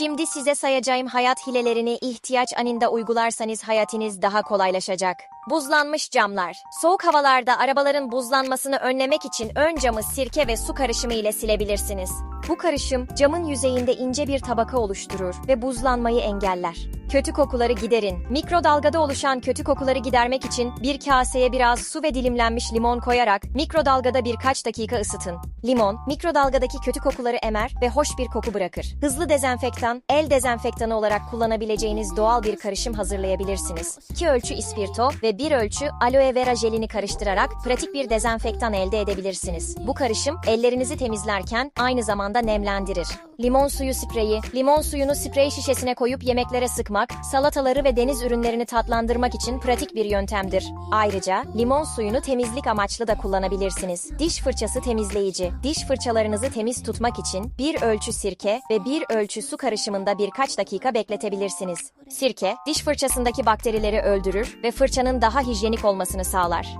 Şimdi size sayacağım hayat hilelerini ihtiyaç anında uygularsanız hayatınız daha kolaylaşacak. Buzlanmış camlar. Soğuk havalarda arabaların buzlanmasını önlemek için ön camı sirke ve su karışımı ile silebilirsiniz. Bu karışım camın yüzeyinde ince bir tabaka oluşturur ve buzlanmayı engeller. Kötü kokuları giderin. Mikrodalgada oluşan kötü kokuları gidermek için bir kaseye biraz su ve dilimlenmiş limon koyarak mikrodalgada birkaç dakika ısıtın. Limon, mikrodalgadaki kötü kokuları emer ve hoş bir koku bırakır. Hızlı dezenfektan, el dezenfektanı olarak kullanabileceğiniz doğal bir karışım hazırlayabilirsiniz. 2 ölçü ispirto ve 1 ölçü aloe vera jelini karıştırarak pratik bir dezenfektan elde edebilirsiniz. Bu karışım ellerinizi temizlerken aynı zamanda nemlendirir. Limon suyu spreyi, limon suyunu sprey şişesine koyup yemeklere sıkmak, salataları ve deniz ürünlerini tatlandırmak için pratik bir yöntemdir. Ayrıca limon suyunu temizlik amaçlı da kullanabilirsiniz. Diş fırçası temizleyici, diş fırçalarınızı temiz tutmak için bir ölçü sirke ve bir ölçü su karışımında birkaç dakika bekletebilirsiniz. Sirke, diş fırçasındaki bakterileri öldürür ve fırçanın daha hijyenik olmasını sağlar.